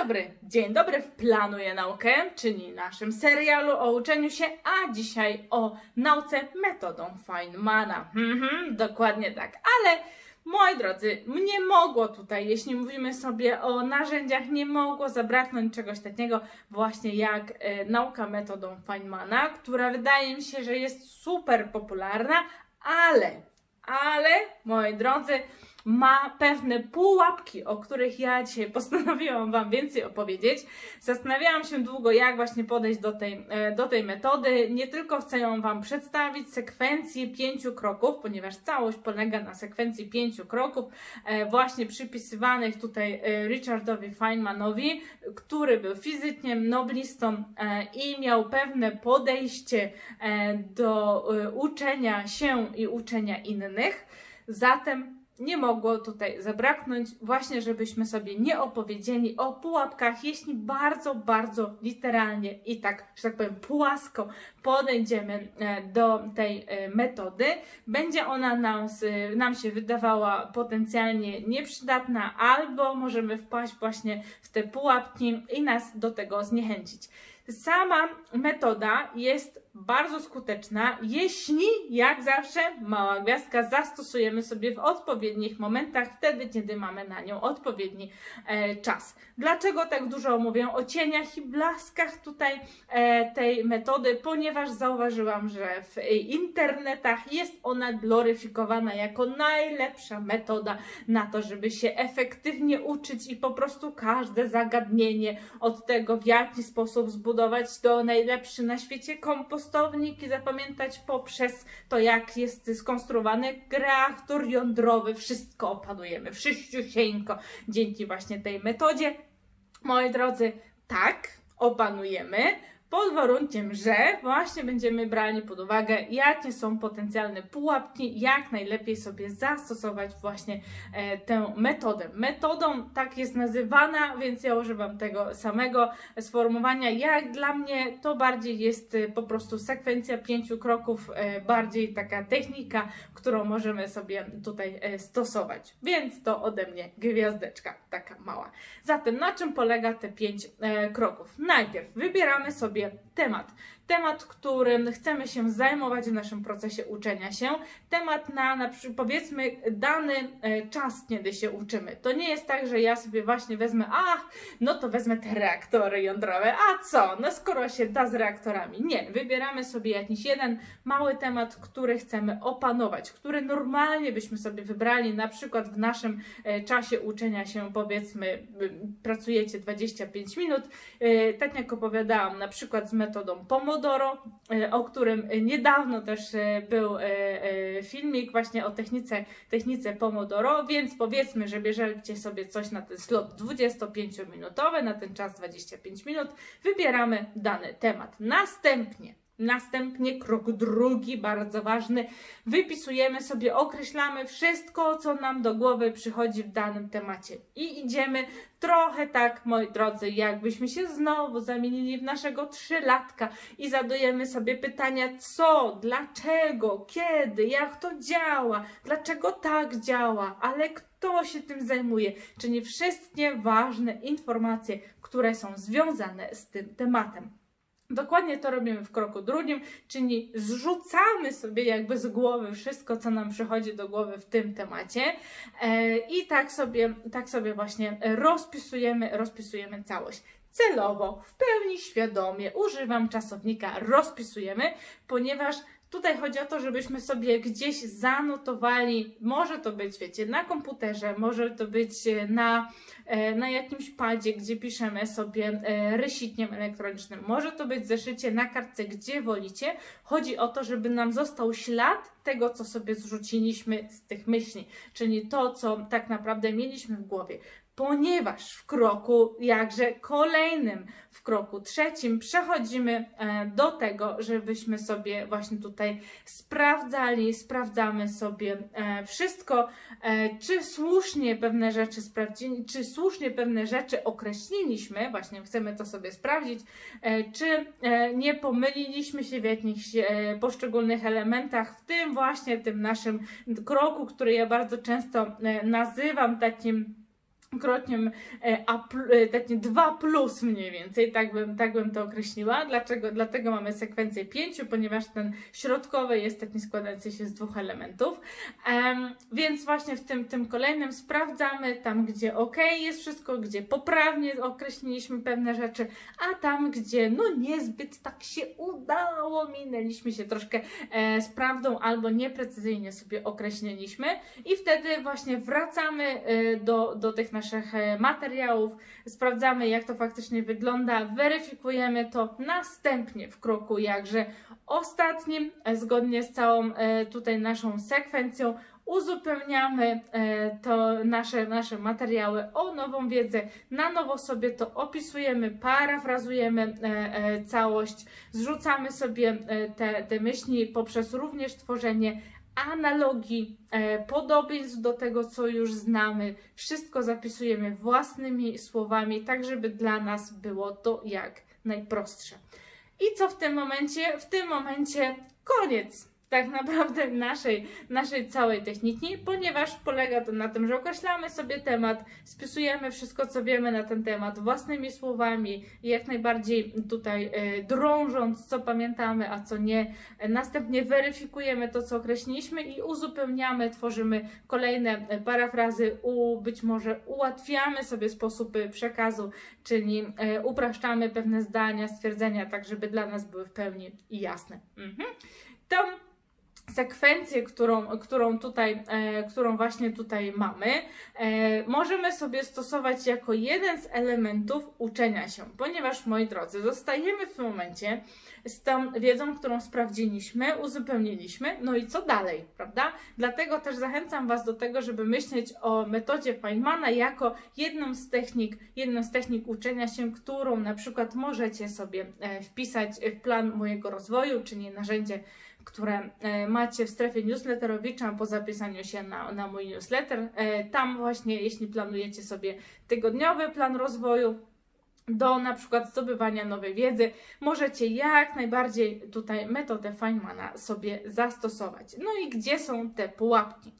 dobry, dzień dobry. W Planuję Naukę, czyli naszym serialu o uczeniu się, a dzisiaj o nauce metodą Feynmana. Mhm, dokładnie tak, ale moi drodzy, nie mogło tutaj, jeśli mówimy sobie o narzędziach, nie mogło zabraknąć czegoś takiego właśnie jak e, nauka metodą Feynmana, która wydaje mi się, że jest super popularna, ale, ale, moi drodzy, ma pewne pułapki, o których ja dzisiaj postanowiłam Wam więcej opowiedzieć. Zastanawiałam się długo, jak właśnie podejść do tej, e, do tej metody. Nie tylko chcę ją Wam przedstawić sekwencję pięciu kroków, ponieważ całość polega na sekwencji pięciu kroków, e, właśnie przypisywanych tutaj e, Richardowi Feynmanowi, który był fizykiem, noblistą i miał pewne podejście do uczenia się i uczenia innych. Zatem nie mogło tutaj zabraknąć, właśnie żebyśmy sobie nie opowiedzieli o pułapkach, jeśli bardzo, bardzo literalnie i tak, że tak powiem, płasko podejdziemy e, do tej e, metody, będzie ona nam, nam się wydawała potencjalnie nieprzydatna, albo możemy wpaść właśnie w te pułapki i nas do tego zniechęcić. Sama metoda jest bardzo skuteczna, jeśli, jak zawsze, mała gwiazdka zastosujemy sobie w odpowiednich momentach, wtedy, kiedy mamy na nią odpowiedni e, czas. Dlaczego tak dużo mówię o cieniach i blaskach tutaj e, tej metody? Ponieważ zauważyłam, że w internetach jest ona gloryfikowana jako najlepsza metoda na to, żeby się efektywnie uczyć i po prostu każde zagadnienie od tego, w jaki sposób zbudować to najlepszy na świecie kompost, prostownik i zapamiętać poprzez to, jak jest skonstruowany reaktor jądrowy. Wszystko opanujemy, wszyściusieńko dzięki właśnie tej metodzie. Moi drodzy, tak, opanujemy, pod warunkiem, że właśnie będziemy brali pod uwagę, jakie są potencjalne pułapki, jak najlepiej sobie zastosować właśnie e, tę metodę. Metodą tak jest nazywana, więc ja używam tego samego sformułowania. Jak dla mnie to bardziej jest e, po prostu sekwencja pięciu kroków, e, bardziej taka technika, którą możemy sobie tutaj e, stosować. Więc to ode mnie gwiazdeczka taka mała. Zatem na czym polega te pięć e, kroków? Najpierw wybieramy sobie sobie temat. Temat, którym chcemy się zajmować w naszym procesie uczenia się. Temat na, na powiedzmy dany e, czas, kiedy się uczymy. To nie jest tak, że ja sobie właśnie wezmę, ach, no to wezmę te reaktory jądrowe, a co, no skoro się da z reaktorami. Nie, wybieramy sobie jakiś jeden mały temat, który chcemy opanować, który normalnie byśmy sobie wybrali, na przykład w naszym e, czasie uczenia się, powiedzmy, pracujecie 25 minut, e, tak jak opowiadałam, na przykład z metodą Pomodoro, e, o którym niedawno też e, był e, filmik właśnie o technice, technice Pomodoro, więc powiedzmy, że bierzecie sobie coś na ten slot 25-minutowy, na ten czas 25 minut, wybieramy dany temat. Następnie Następnie krok drugi, bardzo ważny. Wypisujemy sobie, określamy wszystko, co nam do głowy przychodzi w danym temacie. I idziemy trochę tak, moi drodzy, jakbyśmy się znowu zamienili w naszego trzylatka i zadajemy sobie pytania co, dlaczego, kiedy, jak to działa, dlaczego tak działa, ale kto się tym zajmuje, czyli wszystkie ważne informacje, które są związane z tym tematem. Dokładnie to robimy w kroku drugim, czyli zrzucamy sobie jakby z głowy wszystko, co nam przychodzi do głowy w tym temacie e, i tak sobie, tak sobie właśnie rozpisujemy, rozpisujemy całość. Celowo, w pełni świadomie używam czasownika rozpisujemy, ponieważ Tutaj chodzi o to, żebyśmy sobie gdzieś zanotowali, może to być, wiecie, na komputerze, może to być e, na, e, na jakimś padzie, gdzie piszemy sobie e, rysitniem elektronicznym, może to być zeszycie na kartce, gdzie wolicie. Chodzi o to, żeby nam został ślad tego, co sobie zrzuciliśmy z tych myśli, czyli to, co tak naprawdę mieliśmy w głowie ponieważ w kroku jakże kolejnym, w kroku trzecim przechodzimy e, do tego, żebyśmy sobie właśnie tutaj sprawdzali, sprawdzamy sobie e, wszystko, e, czy słusznie pewne rzeczy sprawdzili, czy słusznie pewne rzeczy określiliśmy, właśnie chcemy to sobie sprawdzić, czy nie pomyliliśmy się w jakichś poszczególnych elementach, w tym właśnie tym naszym kroku, który ja bardzo często nazywam takim krotkiem e, a, e, takie 2 plus mniej więcej, tak bym, tak bym to określiła. Dlaczego? Dlatego mamy sekwencję 5, ponieważ ten środkowy jest taki składający się z dwóch elementów. Em, więc właśnie w tym, tym kolejnym sprawdzamy tam, gdzie ok jest wszystko, gdzie poprawnie określiliśmy pewne rzeczy, a tam, gdzie no niezbyt tak się udało, minęliśmy się troszkę e, z prawdą albo nieprecyzyjnie sobie określiliśmy i wtedy właśnie wracamy e, do, do tych naszych e, materiałów, sprawdzamy jak to faktycznie wygląda, weryfikujemy to następnie w kroku jakże ostatnim, e, zgodnie z całą e, tutaj naszą sekwencją, uzupełniamy to nasze, nasze materiały o nową wiedzę, na nowo sobie to opisujemy, parafrazujemy całość, zrzucamy sobie te, te myśli poprzez również tworzenie analogii, e, podobieństw do tego, co już znamy. Wszystko zapisujemy własnymi słowami, tak żeby dla nas było to jak najprostsze. I co w tym momencie? W tym momencie koniec tak naprawdę naszej, naszej całej techniki, ponieważ polega to na tym, że określamy sobie temat, spisujemy wszystko, co wiemy na ten temat własnymi słowami, jak najbardziej tutaj e, drążąc, co pamiętamy, a co nie. Następnie weryfikujemy to, co określiliśmy i uzupełniamy, tworzymy kolejne e, parafrazy, u, być może ułatwiamy sobie sposób przekazu, czyli e, upraszczamy pewne zdania, stwierdzenia, tak żeby dla nas były w pełni jasne. Mhm. Sekwencję, którą, którą, tutaj, e, którą właśnie tutaj mamy, e, możemy sobie stosować jako jeden z elementów uczenia się, ponieważ moi drodzy, zostajemy w tym momencie z tą wiedzą, którą sprawdziliśmy, uzupełniliśmy, no i co dalej, prawda? Dlatego też zachęcam Was do tego, żeby myśleć o metodzie Feynmana jako jedną z technik, jedną z technik uczenia się, którą na przykład możecie sobie e, wpisać w plan mojego rozwoju, czyli narzędzie które e, macie w strefie newsletterowicza po zapisaniu się na, na mój newsletter. E, Tam właśnie, jeśli planujecie sobie tygodniowy plan rozwoju, do na przykład zdobywania nowej wiedzy, możecie jak najbardziej tutaj metodę Feynmana sobie zastosować. No i gdzie są te pułapki?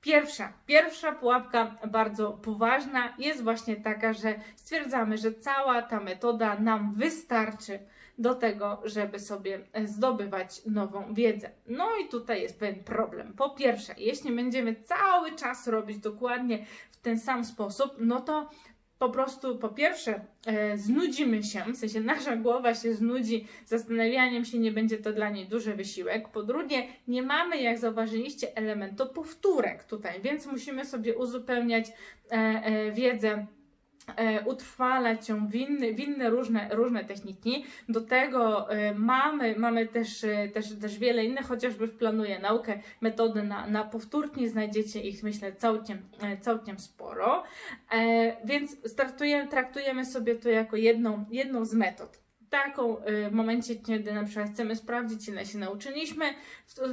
Pierwsza, pierwsza pułapka bardzo poważna jest właśnie taka, że stwierdzamy, że cała ta metoda nam wystarczy do tego, żeby sobie zdobywać nową wiedzę. No i tutaj jest pewien problem. Po pierwsze, jeśli będziemy cały czas robić dokładnie w ten sam sposób, no to po prostu po pierwsze e, znudzimy się, w sensie nasza głowa się znudzi, zastanawianiem się nie będzie to dla niej duży wysiłek. Po drugie, nie mamy, jak zauważyliście, elementu powtórek tutaj, więc musimy sobie uzupełniać e, e, wiedzę e, utrwalać ją w w inne różne, różne techniki. Do tego e, mamy, mamy też, e, też, też wiele innych, chociażby w planuję naukę metody na, na powtórki, znajdziecie ich myślę całkiem, e, całkiem sporo. E, więc startujemy, traktujemy sobie to jako jedną, jedną z metod. Taką e, w momencie, kiedy na przykład chcemy sprawdzić, ile się nauczyliśmy,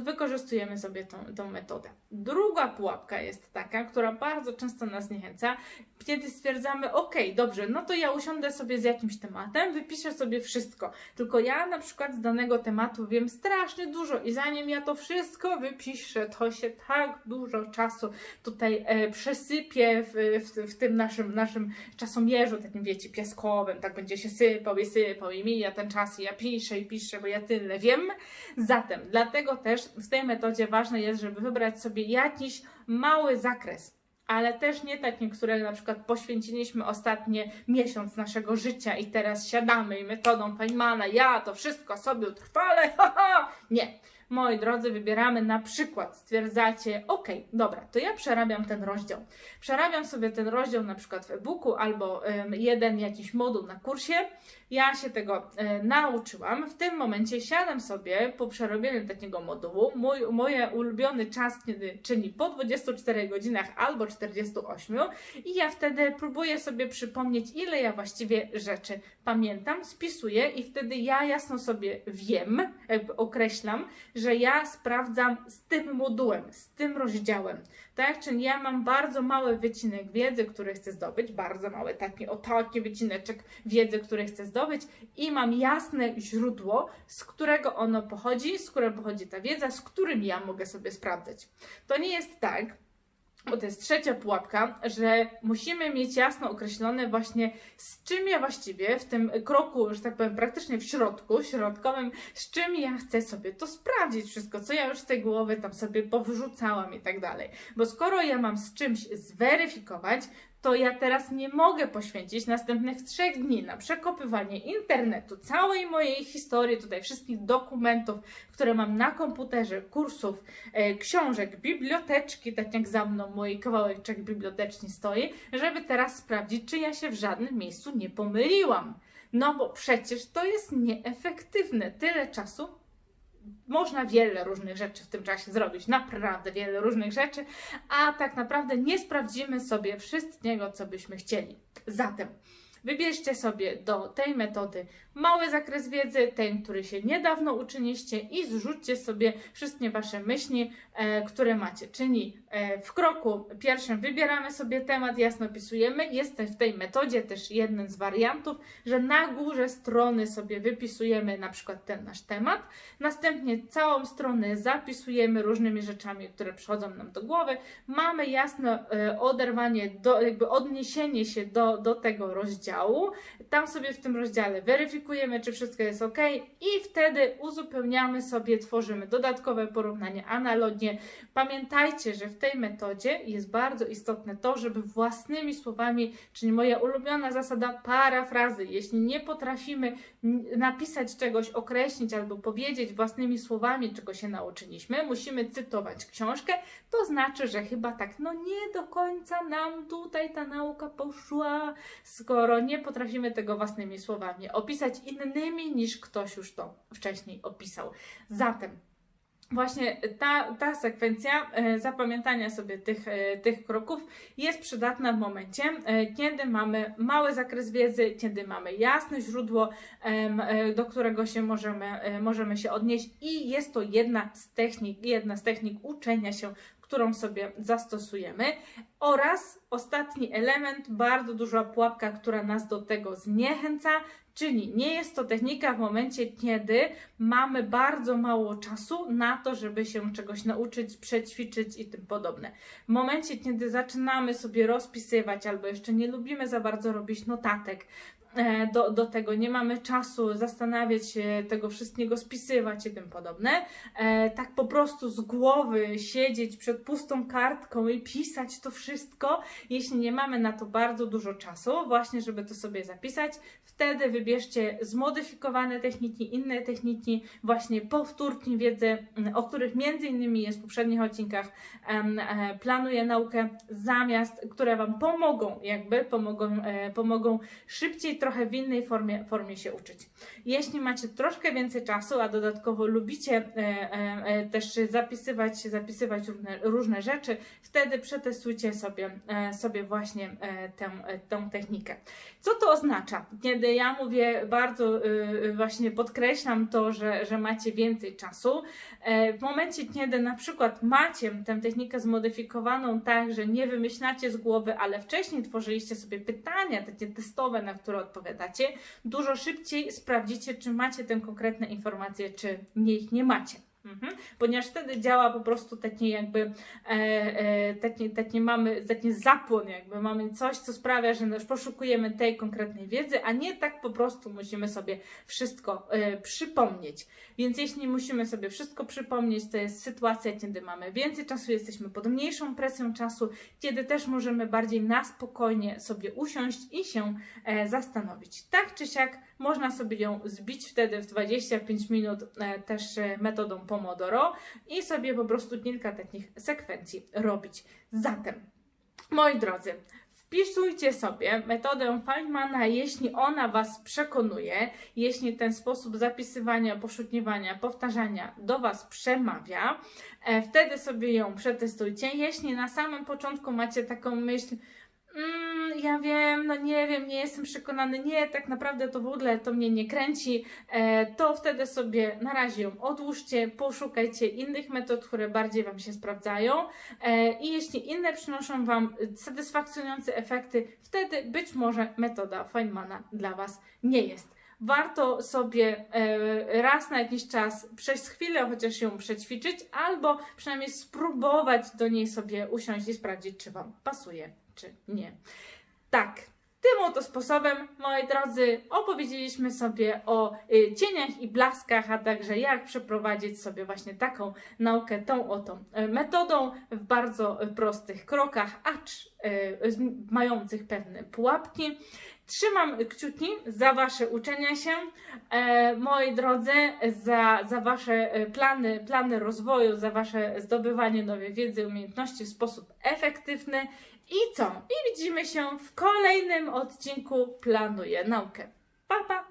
wykorzystujemy sobie tą, tą metodę. Druga pułapka jest taka, która bardzo często nas zniechęca, kiedy stwierdzamy, ok, dobrze, no to ja usiądę sobie z jakimś tematem, wypiszę sobie wszystko. Tylko ja na przykład z danego tematu wiem strasznie dużo i zanim ja to wszystko wypiszę, to się tak dużo czasu tutaj e, przesypie w, w, w tym naszym, naszym czasomierzu, takim wiecie, piaskowym, tak będzie się sypał i sypał i mija ten czas i ja piszę i piszę, bo ja tyle wiem. Zatem, dlatego też w tej metodzie ważne jest, żeby wybrać sobie jakiś mały zakres ale też nie taki, którego na przykład poświęciliśmy ostatnie miesiąc naszego życia i teraz siadamy i metodą Feynmana, ja to wszystko sobie utrwalę, haha! Nie. Moi drodzy, wybieramy na przykład, stwierdzacie, ok, dobra, to ja przerabiam ten rozdział. Przerabiam sobie ten rozdział na przykład w e-booku albo jeden jakiś moduł na kursie. Ja się tego e, nauczyłam. W tym momencie siadam sobie po przerobieniu takiego modułu. Mój, mój ulubiony czas, kiedy, czyli po 24 godzinach albo 48 i ja wtedy próbuję sobie przypomnieć, ile ja właściwie rzeczy pamiętam, spisuję i wtedy ja jasno sobie wiem, jakby określam, że ja sprawdzam z tym modułem, z tym rozdziałem. Tak, czyli ja mam bardzo mały wycinek wiedzy, który chcę zdobyć, bardzo mały, taki o taki wycineczek wiedzy, który chcę zdobyć i mam jasne źródło, z którego ono pochodzi, z którego pochodzi ta wiedza, z którym ja mogę sobie sprawdzać. To nie jest tak, bo to jest trzecia pułapka, że musimy mieć jasno określone właśnie z czym ja właściwie w tym kroku, że tak powiem, praktycznie w środku, środkowym, z czym ja chcę sobie to sprawdzić, wszystko, co ja już z tej głowy tam sobie powrzucałam i tak dalej. Bo skoro ja mam z czymś zweryfikować, to ja teraz nie mogę poświęcić następnych trzech dni na przekopywanie internetu, całej mojej historii, tutaj wszystkich dokumentów, które mam na komputerze, kursów, e, książek, biblioteczki, tak jak za mną mój kawałeczek biblioteczny stoi, żeby teraz sprawdzić, czy ja się w żadnym miejscu nie pomyliłam. No bo przecież to jest nieefektywne. Tyle czasu można wiele różnych rzeczy w tym czasie zrobić, naprawdę wiele różnych rzeczy, a tak naprawdę nie sprawdzimy sobie wszystkiego, co byśmy chcieli. Zatem wybierzcie sobie do tej metody mały zakres wiedzy, ten, który się niedawno uczyliście i zrzućcie sobie wszystkie Wasze myśli, e, które macie. Czyli e, w kroku pierwszym wybieramy sobie temat, jasno opisujemy. Jest w tej metodzie też jeden z wariantów, że na górze strony sobie wypisujemy na przykład ten nasz temat. Następnie całą stronę zapisujemy różnymi rzeczami, które przychodzą nam do głowy. Mamy jasno e, oderwanie, do, jakby odniesienie się do, do tego rozdziału. Tam sobie w tym rozdziale weryfikujemy, czy wszystko jest ok, i wtedy uzupełniamy sobie, tworzymy dodatkowe porównanie, analogię. Pamiętajcie, że w tej metodzie jest bardzo istotne to, żeby własnymi słowami, czyli moja ulubiona zasada parafrazy, jeśli nie potrafimy napisać czegoś, określić albo powiedzieć własnymi słowami, czego się nauczyliśmy, musimy cytować książkę, to znaczy, że chyba tak, no nie do końca nam tutaj ta nauka poszła, skoro nie potrafimy tego własnymi słowami opisać innymi niż ktoś już to wcześniej opisał. Zatem Właśnie ta, ta sekwencja e, zapamiętania sobie tych, e, tych kroków jest przydatna w momencie, e, kiedy mamy mały zakres wiedzy, kiedy mamy jasne źródło, do którego się możemy, możemy się odnieść i jest to jedna z technik, jedna z technik uczenia się, którą sobie zastosujemy. Oraz ostatni element, bardzo duża pułapka, która nas do tego zniechęca, Czyli nie jest to technika w momencie, kiedy mamy bardzo mało czasu na to, żeby się czegoś nauczyć, przećwiczyć i tym podobne. W momencie, kiedy zaczynamy sobie rozpisywać albo jeszcze nie lubimy za bardzo robić notatek, do, do tego, nie mamy czasu zastanawiać się, tego wszystkiego spisywać i tym podobne. E, tak po prostu z głowy siedzieć przed pustą kartką i pisać to wszystko, jeśli nie mamy na to bardzo dużo czasu, właśnie żeby to sobie zapisać, wtedy wybierzcie zmodyfikowane techniki, inne techniki, właśnie powtórki wiedzy, o których między innymi jest w poprzednich odcinkach e, planuję naukę zamiast, które Wam pomogą, jakby pomogą, pomogą szybciej trochę w innej formie, formie się uczyć. Jeśli macie troszkę więcej czasu, a dodatkowo lubicie e, e, e, też zapisywać, zapisywać różne, różne rzeczy, wtedy przetestujcie sobie, sobie właśnie tę, tę technikę. Co to oznacza? Kiedy ja mówię bardzo właśnie podkreślam to, że, że macie więcej czasu, w momencie, kiedy na przykład macie tę technikę zmodyfikowaną tak, że nie wymyślacie z głowy, ale wcześniej tworzyliście sobie pytania takie testowe, na które odpowiadacie, dużo szybciej sprawdzicie, czy macie tę konkretne informacje, czy nie ich nie macie. Mhm. Ponieważ wtedy działa po prostu taki jakby, e, e, taki, taki mamy taki zapłon, jakby mamy coś, co sprawia, że już poszukujemy tej konkretnej wiedzy, a nie tak po prostu musimy sobie wszystko e, przypomnieć. Więc jeśli musimy sobie wszystko przypomnieć, to jest sytuacja, kiedy mamy więcej czasu, jesteśmy pod mniejszą presją czasu, kiedy też możemy bardziej na spokojnie sobie usiąść i się e, zastanowić. Tak czy siak można sobie ją zbić wtedy w 25 minut e, też e, metodą Pomodoro i sobie po prostu kilka takich sekwencji robić. Zatem, moi drodzy, Wpisujcie sobie metodę Feynmana, jeśli ona Was przekonuje, jeśli ten sposób zapisywania, poszukiwania, powtarzania do Was przemawia, e, wtedy sobie ją przetestujcie. Jeśli na samym początku macie taką myśl, mm, ja wiem, no nie wiem, nie jestem przekonany, nie, tak naprawdę to w ogóle to mnie nie kręci, e, to wtedy sobie na razie ją odłóżcie, poszukajcie innych metod, które bardziej Wam się sprawdzają e, i jeśli inne przynoszą Wam satysfakcjonujące efekty, wtedy być może metoda Feynmana dla Was nie jest. warto sobie e, raz na jakiś czas przez chwilę chociaż ją przećwiczyć, albo przynajmniej spróbować do niej sobie usiąść i sprawdzić, czy Wam pasuje, czy nie. Tak. Tym oto sposobem, moi drodzy, opowiedzieliśmy sobie o y, cieniach i blaskach, a także jak przeprowadzić sobie właśnie taką naukę tą oto y, metodą w bardzo y, prostych krokach, acz mających pewne pułapki. Trzymam kciuki za Wasze uczenia się, e, moi drodzy, za, za Wasze plany, plany rozwoju, za Wasze zdobywanie nowej wiedzy umiejętności w sposób efektywny. I co? I widzimy się w kolejnym odcinku Planuję Naukę. Pa, pa!